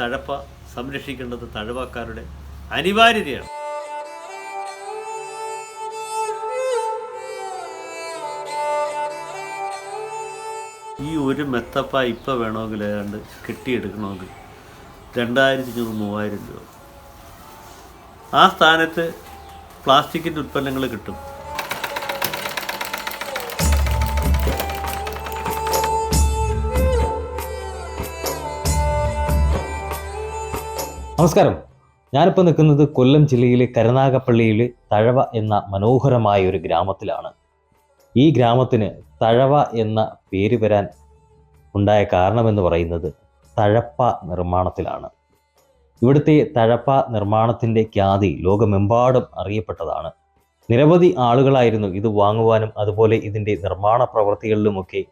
തഴപ്പ സംരക്ഷിക്കേണ്ടത് തഴവാക്കാരുടെ അനിവാര്യതയാണ്. ഈ ഒരു മെത്തപ്പ ഇപ്പം വേണമെങ്കിൽ ഏതാണ്ട് കെട്ടിയെടുക്കണമെങ്കിൽ രണ്ടായിരത്തി അഞ്ഞൂറ് മൂവായിരം രൂപ. ആ സ്ഥാനത്ത് പ്ലാസ്റ്റിക്കിന്റെ ഉൽപ്പന്നങ്ങൾ കിട്ടും. നമസ്കാരം. ഞാനിപ്പോൾ നിൽക്കുന്നത് കൊല്ലം ജില്ലയിലെ കരുനാഗപ്പള്ളിയിലെ തഴവ എന്ന മനോഹരമായ ഒരു ഗ്രാമത്തിലാണ്. ഈ ഗ്രാമത്തിന് തഴവ എന്ന പേര് വരാൻ ഉണ്ടായ കാരണമെന്ന് പറയുന്നത് തഴപ്പ നിർമ്മാണത്തിലാണ്. ഇവിടുത്തെ തഴപ്പ നിർമ്മാണത്തിന്റെ ഖ്യാതി ലോകമെമ്പാടും അറിയപ്പെട്ടതാണ്. നിരവധി ആളുകളായിരുന്നു ഇത് വാങ്ങുവാനും അതുപോലെ ഇതിന്റെ നിർമ്മാണ പ്രവൃത്തികളിലുമൊക്കെ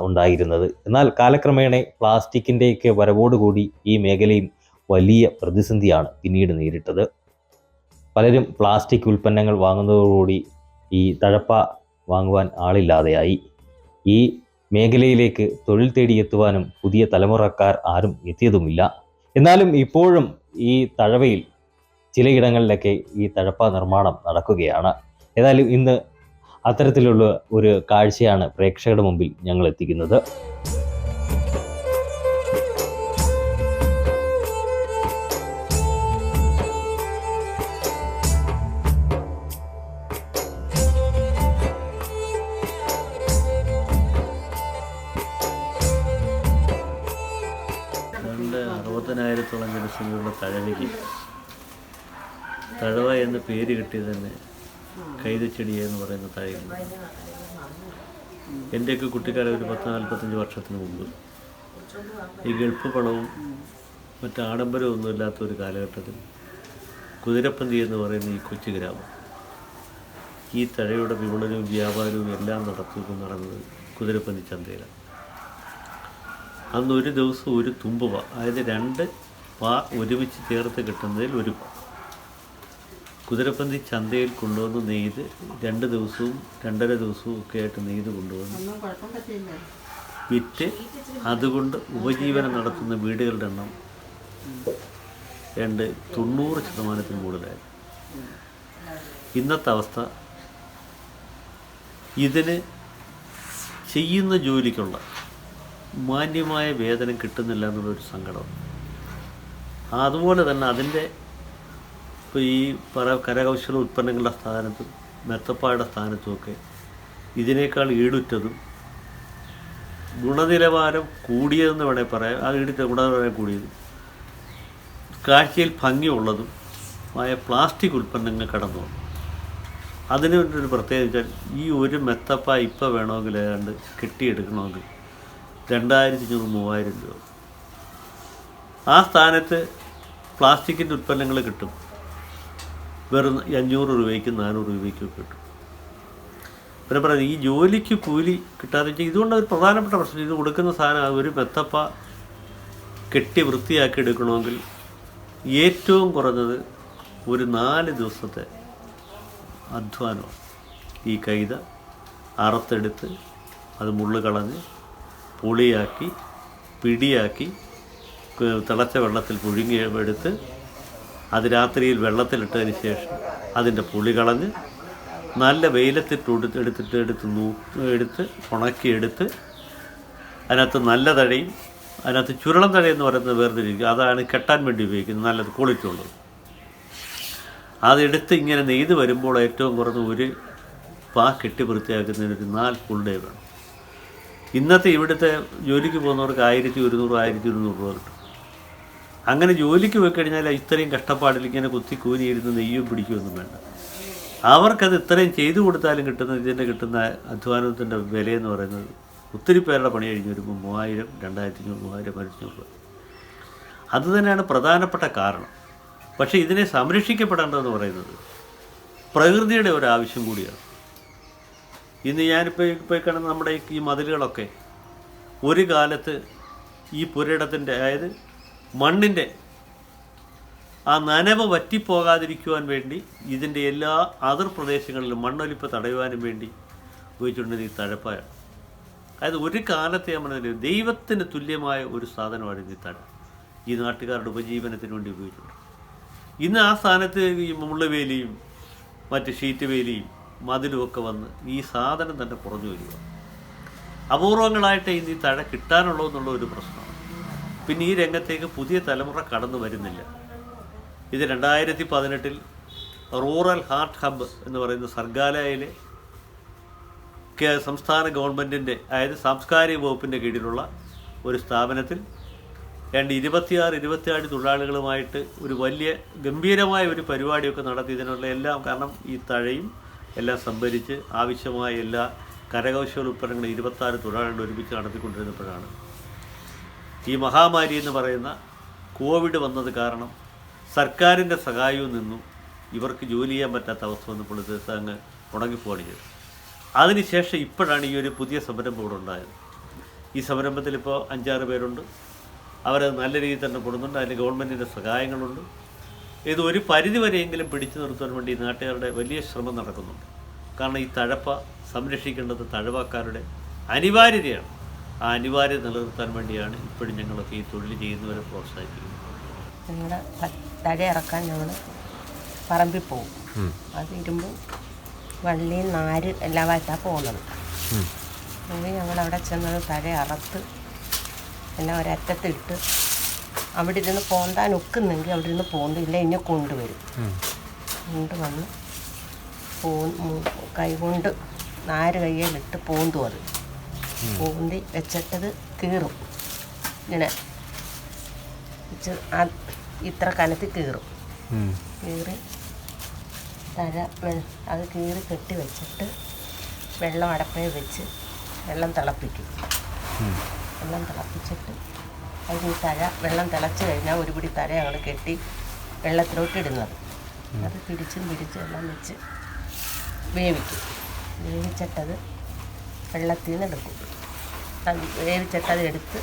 ഉണ്ടായിരുന്നത്. എന്നാൽ കാലക്രമേണ പ്ലാസ്റ്റിക്കിന്റെയൊക്കെ വരവോടുകൂടി ഈ മേഖലയും വലിയ പ്രതിസന്ധിയാണ് പിന്നീട് നേരിട്ടത്. പലരും പ്ലാസ്റ്റിക് ഉൽപ്പന്നങ്ങൾ വാങ്ങുന്നതോടുകൂടി ഈ തഴപ്പ വാങ്ങുവാൻ ആളില്ലാതെയായി. ഈ മേഖലയിലേക്ക് തൊഴിൽ തേടിയെത്തുവാനും പുതിയ തലമുറക്കാർ ആരും എത്തിയതുമില്ല. എന്നാലും ഇപ്പോഴും ഈ തഴവയിൽ ചിലയിടങ്ങളിലൊക്കെ ഈ തഴപ്പ നിർമ്മാണം നടക്കുകയാണ്. ഏതായാലും ഇന്ന് അത്തരത്തിലുള്ള ഒരു കാഴ്ചയാണ് പ്രേക്ഷകരുടെ മുമ്പിൽ ഞങ്ങൾ എത്തിക്കുന്നത്. തഴവയ്ക്ക് തഴവ എന്ന് പേര് കിട്ടിയത് തന്നെ കൈതച്ചെടി എന്ന് പറയുന്ന തഴയിൽ. എന്റെയൊക്കെ കുട്ടിക്കാലം ഒരു പത്ത് നാൽപ്പത്തഞ്ച് വർഷത്തിന് മുമ്പ്. ഈ ഗൾഫ് പണവും മറ്റ് ആഡംബരവും ഒന്നും ഇല്ലാത്ത ഒരു കാലഘട്ടത്തിൽ കുതിരപ്പന്തി എന്ന് പറയുന്ന ഈ കൊച്ചു ഗ്രാമം. ഈ തഴയുടെ വിപണനവും വ്യാപാരവും എല്ലാം നടത്തുകയും നടന്നത് കുതിരപ്പന്തി ചന്തയിലാണ്. അന്ന് ഒരു ദിവസം ഒരു തുമ്പുവ അതായത് രണ്ട് പാ ഒരുമിച്ച് ചേർത്ത് കിട്ടുന്നതിൽ ഒരു കുതിരപ്പന്തി ചന്തയിൽ കൊണ്ടുവന്ന് നെയ്ത് രണ്ട് ദിവസവും രണ്ടര ദിവസവും ഒക്കെ ആയിട്ട് നെയ്ത് കൊണ്ടുവന്ന്. വിറ്റ് അതുകൊണ്ട് ഉപജീവനം നടത്തുന്ന വീടുകളുടെ എണ്ണം രണ്ട് തൊണ്ണൂറ് ശതമാനത്തിന് കൂടുതലായി. ഇന്നത്തെ അവസ്ഥ ഇതിന് ചെയ്യുന്ന ജോലിക്കുള്ള മാന്യമായ വേതനം കിട്ടുന്നില്ല എന്നുള്ളൊരു സങ്കടം. അതുപോലെ തന്നെ അതിന്റെ ഇപ്പോൾ ഈ പറ കരകൗശല ഉൽപ്പന്നങ്ങളുടെ സ്ഥാനത്തും മെത്തപ്പായുടെ സ്ഥാനത്തുമൊക്കെ ഇതിനേക്കാൾ ഈടുറ്റതും ഗുണനിലവാരം കൂടിയതെന്ന് വേണേൽ പറയാം. ആ ഈടുറ്റ ഗുണനിലവാരം കൂടിയതും കാഴ്ചയിൽ ഭംഗിയുള്ളതും ആയ പ്ലാസ്റ്റിക് ഉൽപ്പന്നങ്ങൾ കടന്നു വന്നു അതിന് ഒരു പ്രത്യേകത വെച്ചാൽ ഈ ഒരു മെത്തപ്പ ഇപ്പം വേണമെങ്കിൽ ഏതാണ്ട് കെട്ടിയെടുക്കണമെങ്കിൽ രണ്ടായിരത്തി അഞ്ഞൂറ് മൂവായിരം രൂപ. ആ സ്ഥാനത്ത് പ്ലാസ്റ്റിക്കിന്റെ ഉൽപ്പന്നങ്ങൾ കിട്ടും. വെറും അഞ്ഞൂറ് രൂപയ്ക്കും നാനൂറ് രൂപയ്ക്കും കിട്ടും. പിന്നെ പറയുന്നത് ഈ ജോലിക്ക് കൂലി കിട്ടാതെ ഇതുകൊണ്ട് ഒരു പ്രധാനപ്പെട്ട പ്രശ്നം ഇത് കൊടുക്കുന്ന സാധനം ഒരു മെത്തപ്പ കെട്ടി വൃത്തിയാക്കി എടുക്കണമെങ്കിൽ ഏറ്റവും കുറഞ്ഞത് ഒരു നാല് ദിവസത്തെ അധ്വാനം. ഈ കൈത അറുത്തെടുത്ത് അത് മുള്ളു കളഞ്ഞ് പുളിയാക്കി പിടിയാക്കി തിളച്ച വെള്ളത്തിൽ പുഴുങ്ങി എടുത്ത് അത് രാത്രിയിൽ വെള്ളത്തിലിട്ടതിന് ശേഷം അതിന്റെ പുളി കളഞ്ഞ് നല്ല വെയിലത്തിട്ട് എടുത്ത് എടുത്തിട്ട് എടുത്ത് നൂ എടുത്ത് ഉണക്കിയെടുത്ത് അതിനകത്ത് നല്ല തഴയും. അതിനകത്ത് ചുരുളം തഴ എന്ന് പറയുന്നത് വേർതിരിക്കും. അതാണ് കെട്ടാൻ വേണ്ടി ഉപയോഗിക്കുന്നത്. നല്ലത് ക്വാളിറ്റി അതെടുത്ത് ഇങ്ങനെ നെയ്ത് വരുമ്പോൾ ഏറ്റവും കുറഞ്ഞ ഒരു പാ കെട്ടി വൃത്തിയാക്കുന്നതിന് ഒരു നാല് ഫുൾ ഡേ വേണം. ഇന്നത്തെ ഇവിടുത്തെ ജോലിക്ക് പോകുന്നവർക്ക് ആയിരത്തി ഒരുന്നൂറ് ആയിരത്തി ഇരുന്നൂറ് രൂപ കിട്ടും. അങ്ങനെ ജോലിക്ക് പോയി കഴിഞ്ഞാൽ ഇത്രയും കഷ്ടപ്പാടിൽ ഇങ്ങനെ കുത്തി കൂനിയിരുന്ന് നെയ്യും പിടിക്കുമെന്നും വേണ്ട. അവർക്കത് ഇത്രയും ചെയ്തു കൊടുത്താലും കിട്ടുന്ന ഇതിന്റെ കിട്ടുന്ന അധ്വാനത്തിന്റെ വിലയെന്ന് പറയുന്നത് ഒത്തിരി പേരുടെ പണി കഴിഞ്ഞ് വരുമ്പോൾ മൂവായിരം രണ്ടായിരത്തി അഞ്ഞൂറ് മൂവായിരം അഞ്ഞൂറ് രൂപ അത് തന്നെയാണ് പ്രധാനപ്പെട്ട കാരണം. പക്ഷേ ഇതിനെ സംരക്ഷിക്കപ്പെടേണ്ടതെന്ന് പറയുന്നത് പ്രകൃതിയുടെ ഒരു ആവശ്യം കൂടിയാണ്. ഇന്ന് ഞാനിപ്പോൾ ഇപ്പോൾ കാണുന്ന നമ്മുടെ ഈ മതിലുകളൊക്കെ ഒരു കാലത്ത് ഈ പുരയിടത്തിന്റെ അതായത് മണ്ണിന്റെ ആ നനവ് വറ്റിപ്പോകാതിരിക്കുവാൻ വേണ്ടി ഇതിന്റെ എല്ലാ അതിർ പ്രദേശങ്ങളിലും മണ്ണൊലിപ്പ് തടയുവാനും വേണ്ടി ഉപയോഗിച്ചുകൊണ്ടിരുന്ന ഈ തഴപ്പായാണ് അതായത് ഒരു കാലത്തെ നമ്മൾ ദൈവത്തിന് തുല്യമായ ഒരു സാധനമാണ് ഈ തഴ. ഈ നാട്ടുകാരുടെ ഉപജീവനത്തിന് വേണ്ടി ഉപയോഗിച്ചിട്ടുണ്ട് ഇന്ന് ആ സ്ഥാനത്ത് ഈ മുള്ളുവേലിയും മറ്റ് ഷീറ്റ് വേലിയും മതിലും ഒക്കെ വന്ന് ഈ സാധനം തന്നെ കുറഞ്ഞു വരിക. അപൂർവങ്ങളായിട്ട് ഇന്ന് ഈ തഴ കിട്ടാനുള്ളൂ എന്നുള്ള ഒരു പ്രശ്നമാണ് പിന്നെ ഈ രംഗത്തേക്ക് പുതിയ തലമുറ കടന്നു വരുന്നില്ല. ഇത് രണ്ടായിരത്തി പതിനെട്ടിൽ റൂറൽ ഹാർട്ട് ഹബ്ബ് എന്ന് പറയുന്ന സർഗാലയയിലെ സംസ്ഥാന ഗവൺമെന്റിന്റെ അതായത് സാംസ്കാരിക വകുപ്പിന്റെ കീഴിലുള്ള ഒരു സ്ഥാപനത്തിൽ രണ്ട് ഇരുപത്തിയാറ് ഇരുപത്തിയാറ് തൊഴിലാളികളുമായിട്ട് ഒരു വലിയ ഗംഭീരമായ ഒരു പരിപാടിയൊക്കെ നടത്തി. ഇതിനുള്ള എല്ലാം കാരണം ഈ തഴയും എല്ലാം സംഭരിച്ച് ആവശ്യമായ എല്ലാ കരകൗശല ഉൽപ്പന്നങ്ങളും ഇരുപത്താറ് തൊഴിലാളികൾ ഒരുമിച്ച് നടത്തിക്കൊണ്ടിരുന്നപ്പോഴാണ്. ഈ മഹാമാരി എന്ന് പറയുന്ന കോവിഡ് വന്നത് കാരണം സർക്കാരിന്റെ സഹായവും നിന്നും. ഇവർക്ക് ജോലി ചെയ്യാൻ പറ്റാത്ത അവസ്ഥ വന്നപ്പോൾ ദിവസം അങ്ങ് മുടങ്ങിപ്പോവാണ് ചെയ്തത്. അതിനുശേഷം ഇപ്പോഴാണ് ഈ ഒരു പുതിയ സംരംഭം ഇവിടെ ഉണ്ടായത്. ഈ സംരംഭത്തിൽ ഇപ്പോൾ അഞ്ചാറ് പേരുണ്ട്. അവരത് നല്ല രീതിയിൽ തന്നെ കൊടുക്കുന്നുണ്ട് അതിന് ഗവൺമെന്റിന്റെ സഹായങ്ങളുണ്ട്. ഇത് ഒരു പരിധിവരെയെങ്കിലും പിടിച്ചു നിർത്താൻ വേണ്ടി നാട്ടുകാരുടെ വലിയ ശ്രമം നടക്കുന്നുണ്ട്. കാരണം ഈ തഴപ്പ സംരക്ഷിക്കേണ്ടത് തഴവാക്കാരുടെ അനിവാര്യതയാണ്. ആ അനിവാര്യത നിലനിർത്താൻ വേണ്ടിയാണ് ഇപ്പോഴും ഞങ്ങളൊക്കെ ഈ തൊഴിൽ ചെയ്യുന്നവരെ പ്രോത്സാഹിപ്പിക്കുന്നത്. ഞങ്ങളുടെ തഴ ഇറക്കാൻ ഞങ്ങൾ പറമ്പിൽ പോകും. അത് ഇരുമ്പ് വള്ളി നാര് എല്ലാമായിട്ടാണ് പോകുന്നത്. പോയി ഞങ്ങൾ അവിടെ ചെന്നത് തഴ അറത്ത് എല്ലാം ഒരറ്റത്തിട്ട് അവിടെ ഇരുന്ന് പോന്താൻ ഒക്കുന്നെങ്കിൽ അവിടെ ഇരുന്ന് പോകുന്നില്ല ഇനി കൊണ്ടുവരും. കൊണ്ടുവന്ന് പോ കൈകൊണ്ട് നാര് കയ്യിലിട്ട് പോന്തു അത്. പോന്തി വെച്ചിട്ടത് കീറും. ഇങ്ങനെ വെച്ച് ഇത്ര കനത്തിൽ കീറും. കീറി തഴ വെ- അത് കീറി കെട്ടി വെച്ചിട്ട് വെള്ളം അടപ്പയിൽ വെച്ച് വെള്ളം തിളപ്പിക്കും. വെള്ളം തിളപ്പിച്ചിട്ട് അതിൽ ഈ തഴ വെള്ളം തിളച്ച് കഴിഞ്ഞാൽ ഒരുപിടി തഴ ഞങ്ങൾ കെട്ടി വെള്ളത്തിലോട്ട് ഇടുന്നത്. അത് പിടിച്ചും പിടിച്ചും എല്ലാം വെച്ച് വേവിക്കും. വേവിച്ചിട്ടത് വെള്ളത്തിൽ നിന്ന് എടുക്കും അത് വേവിച്ചിട്ടത് എടുത്ത്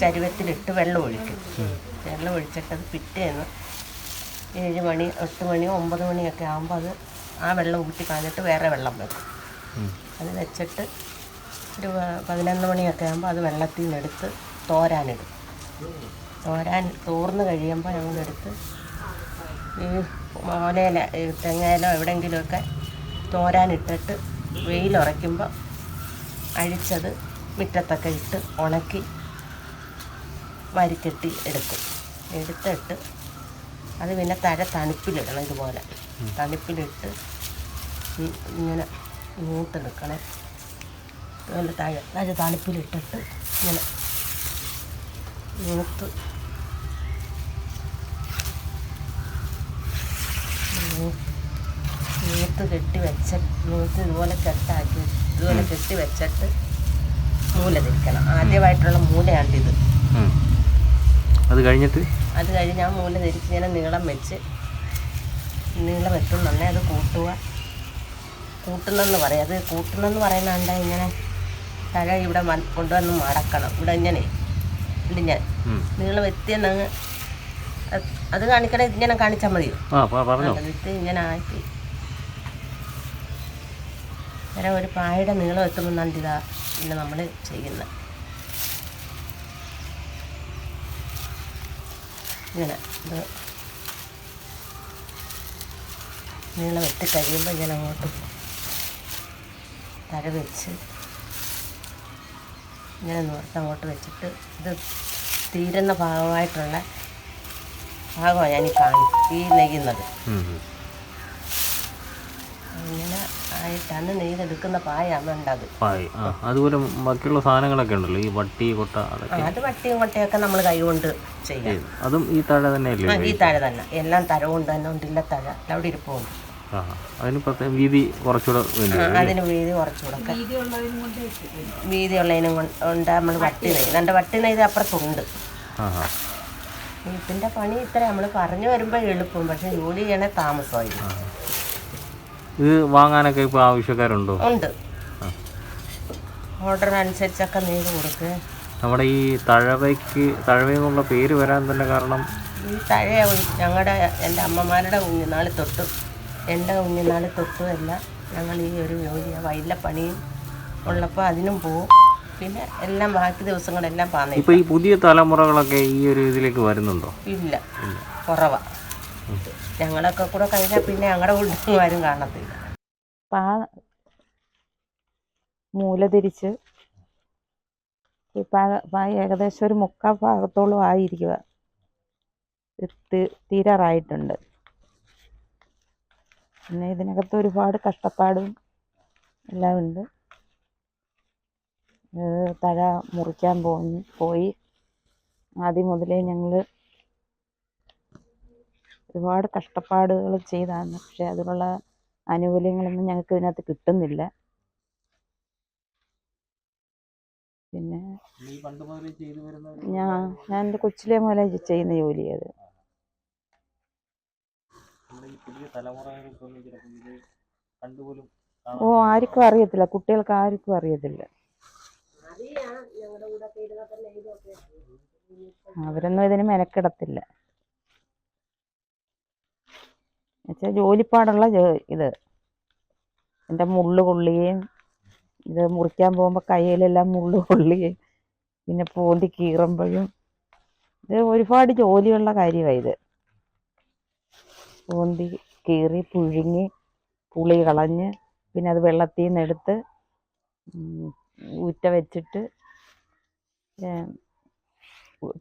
ചരുവത്തിലിട്ട് വെള്ളം ഒഴിക്കും. വെള്ളം ഒഴിച്ചിട്ട് അത് പിറ്റേന്ന് ഏഴ് മണി എട്ട് മണി ഒമ്പത് മണിയൊക്കെ ആകുമ്പോൾ അത് ആ വെള്ളം ഊറ്റി കളഞ്ഞിട്ട് വേറെ വെള്ളം വെക്കും. അത് വെച്ചിട്ട് ഒരു പതിനൊന്ന് മണിയൊക്കെ ആകുമ്പോൾ അത് വെള്ളത്തിൽ നിന്ന് എടുത്ത് തോരാനിടും. തോരാൻ തോർന്ന് കഴിയുമ്പോൾ ഞങ്ങളെടുത്ത് ഈ ഓലയില തെങ്ങയിലോ എവിടെയെങ്കിലുമൊക്കെ തോരാനിട്ടിട്ട് വെയിലുറയ്ക്കുമ്പോൾ അഴിച്ചത് മുറ്റത്തൊക്കെ ഇട്ട് ഉണക്കി വരിക്കെട്ടി എടുക്കും. എടുത്തിട്ട് അത് പിന്നെ തഴ തണുപ്പിലിടണം ഇതുപോലെ. തണുപ്പിലിട്ട് ഇങ്ങനെ മൂത്തെടുക്കണം. അതുപോലെ തഴ തഴ തണുപ്പിലിട്ടിട്ട് ഇങ്ങനെ നൂത്ത് നൂ- നൂത്ത് കെട്ടി വെച്ച നൂത്ത് ഇതുപോലെ കെട്ടാക്കി ഇതുപോലെ കെട്ടി വെച്ചിട്ട് മൂല തിരിക്കണം ആദ്യമായിട്ടുള്ള മൂലയാണിത് അത് കഴിഞ്ഞിട്ട്? അത് കഴിഞ്ഞ് ആ മൂല തിരിച്ച് ഇങ്ങനെ നീളം വെച്ച് നീളം വെട്ടുന്നുണ്ടെ അത് കൂട്ടുക. കൂട്ടുന്നെന്ന് പറയും. അത് കൂട്ടുന്നെന്ന് പറയുന്നുണ്ട് ഇങ്ങനെ തഴ ഇവിടെ വന്ന് കൊണ്ടുവന്ന് മടക്കണം. ഇവിടെ ഇങ്ങനെ. ഞാൻ നീളം എത്തിയെന്നങ്ങ് അത് കാണിക്കണം? ഇങ്ങനെ കാണിച്ചാൽ മതിയോ? ഇങ്ങനെ ആക്കി ഇങ്ങനെ ഒരു പായയുടെ നീളം എത്തുമ്പോൾ ഇതാ പിന്നെ നമ്മൾ ചെയ്യുന്നത്? ഇങ്ങനെ ഇത് നീളം എത്തി കഴിയുമ്പോൾ ഇങ്ങനെ അങ്ങോട്ട് തര വെച്ച് ഇങ്ങനെ നോർത്ത് അങ്ങോട്ട് വെച്ചിട്ട് ഇത് തീരുന്ന ഭാഗമായിട്ടുള്ള ഭാഗമാണ് ഞാൻ ഈ കാണി ഈ നെയ്യുന്നത്. അങ്ങനെ ആയിട്ടാണ് നെയ്തെടുക്കുന്ന പായാണ് ഉണ്ടത് പായ് ആ. അതുപോലെ ബാക്കിയുള്ള സാധനങ്ങളൊക്കെ ഉണ്ടല്ലോ ഈ വട്ടി കൊട്ട അത് വട്ടിയും കൊട്ടയൊക്കെ നമ്മൾ കൈകൊണ്ട് ചെയ്യാം. അതും ഈ തഴ തന്നെയല്ലേ ആ ഈ തഴ തന്നെ. എല്ലാം തഴ കൊണ്ട് തന്നെ ഉണ്ടില്ല തഴ. അവിടെ ഇരിപ്പുണ്ട് അതിന് വീതി കുറച്ചുകൂടെ അതിന് വീതി കുറച്ചുകൂടെ വീതിയുള്ളതിനും കൊണ്ട് നമ്മൾ വട്ടി നെയ്ത് എന്റെ വട്ടി നെയ്ത് അപ്പുറത്തുണ്ട്. വീട്ടിന്റെ പണി ഇത്ര നമ്മൾ പറഞ്ഞു വരുമ്പോൾ എളുപ്പം പക്ഷെ ജോലി ചെയ്യണേ താമസമായി ഇത് വാങ്ങാനൊക്കെ ഇപ്പോൾ ആവശ്യക്കാരുണ്ടോ? ഉണ്ട്. ഓർഡറിനനുസരിച്ചൊക്കെ നെയ്ത് കൊടുക്കുക നമ്മുടെ ഈ തഴവയ്ക്ക് തഴവെന്നുള്ള പേര് വരാൻ തന്നെ കാരണം ഈ തഴയ ഞങ്ങളുടെ എന്റെ അമ്മമാരുടെ കുഞ്ഞുനാൾ തൊട്ടു. എന്റെ കുഞ്ഞുനാൾ തൊട്ടും എല്ലാം ഞങ്ങൾ ഈ ഒരു ജോലി വയലിലെ പണിയും ഉള്ളപ്പോൾ അതിനും പോവും. പിന്നെ എല്ലാം ബാക്കി ദിവസങ്ങളെല്ലാം പാന്നെ ഇപ്പോൾ ഈ പുതിയ തലമുറകളൊക്കെ ഈ ഒരു ഇതിലേക്ക് വരുന്നുണ്ടോ? ഇല്ല. കുറവാ. ഞങ്ങളൊക്കെ കൂടെ കഴിഞ്ഞാൽ പിന്നെ ഞങ്ങളുടെ ആരും കാണത്തില്ല. പാ മൂല തിരിച്ച് ഇപ്പം ഏകദേശം ഒരു മുക്കാൽ ഭാഗത്തോളം ആയിരിക്കുക തീരാറായിട്ടുണ്ട്. പിന്നെ ഇതിനകത്ത് ഒരുപാട് കഷ്ടപ്പാടും എല്ലാം ഉണ്ട്. തഴ മുറിക്കാൻ പോയി പോയി. ആദ്യം മുതലേ ഞങ്ങൾ ഒരുപാട് കഷ്ടപ്പാടുകൾ ചെയ്താണ്. പക്ഷേ അതിനുള്ള ആനുകൂല്യങ്ങളൊന്നും ഞങ്ങൾക്ക് ഇതിനകത്ത് കിട്ടുന്നില്ല. പിന്നെ ഞാൻ ഞാൻ എന്റെ കൊച്ചിലെ മുതലേ ചെയ്യുന്ന ജോലി അത് ഓ ആർക്കും അറിയത്തില്ല. കുട്ടികൾക്ക് ആർക്കും അറിയത്തില്ല. അവരൊന്നും ഇതിന് മെനക്കിടത്തില്ല. എന്നുവെച്ചാൽ ജോലിപ്പാടുള്ള ഇത്. എന്റെ മുള്ള് കൊള്ളുകയും ഇത് മുറിക്കാൻ പോകുമ്പോൾ കയ്യിലെല്ലാം മുള്ള് കൊള്ളുകയും പിന്നെ പൂണ്ടി കീറുമ്പോഴും ഇത് ഒരുപാട് ജോലിയുള്ള കാര്യമാണ് ഇത്. പൂന്തി കീറി പുഴുങ്ങി പുളി കളഞ്ഞ് പിന്നെ അത് വെള്ളത്തിൽ നിന്ന് എടുത്ത് ഉം, ഊറ്റ വെച്ചിട്ട്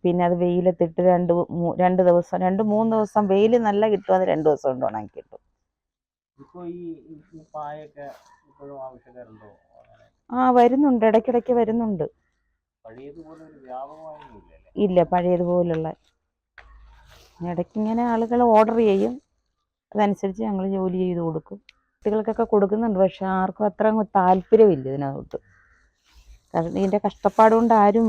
പിന്നെ അത് വെയിലത്തിട്ട് രണ്ട് രണ്ട് ദിവസം രണ്ട് മൂന്ന് ദിവസം വെയിൽ നല്ല കിട്ടും അത് രണ്ട് ദിവസം കൊണ്ട് ഉണങ്ങി കിട്ടും. ആ വരുന്നുണ്ട് ഇടയ്ക്കിടയ്ക്ക് വരുന്നുണ്ട്. ഇല്ല പഴയതുപോലുള്ള. ഇടയ്ക്ക് ഇങ്ങനെ ആളുകൾ ഓർഡർ ചെയ്യും. അതനുസരിച്ച് ഞങ്ങൾ ജോലി ചെയ്ത് കൊടുക്കും. കുട്ടികൾക്കൊക്കെ കൊടുക്കുന്നുണ്ട് പക്ഷെ ആർക്കും അത്ര താല്പര്യമില്ല ഇതിനകത്ത്. കാരണം ഇതിന്റെ കഷ്ടപ്പാട് കൊണ്ട് ആരും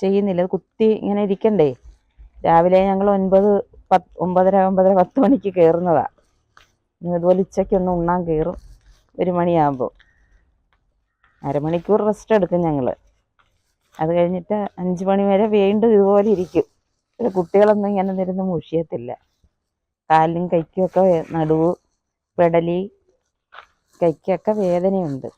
ചെയ്യുന്നില്ല. കുത്തി ഇങ്ങനെ ഇരിക്കണ്ടേ? രാവിലെ ഞങ്ങൾ ഒൻപത് പത്ത് ഒമ്പതര ഒമ്പതര പത്ത് മണിക്ക് കയറുന്നതാണ് ഇതുപോലെ ഉച്ചയ്ക്കൊന്ന് ഉണ്ണാൻ കയറും. ഒരു മണിയാകുമ്പോൾ അരമണിക്കൂർ റെസ്റ്റ് എടുക്കും ഞങ്ങൾ അത് കഴിഞ്ഞിട്ട് അഞ്ച് മണി വരെ വീണ്ടും ഇതുപോലെ ഇരിക്കും. പിന്നെ കുട്ടികളൊന്നും ഇങ്ങനെ നിരുന്ന് മുഷിയത്തില്ല. കാലിനും കൈക്കുമൊക്കെ നടുവ് പെടലി കൈക്കൊക്കെ വേദനയുണ്ട്.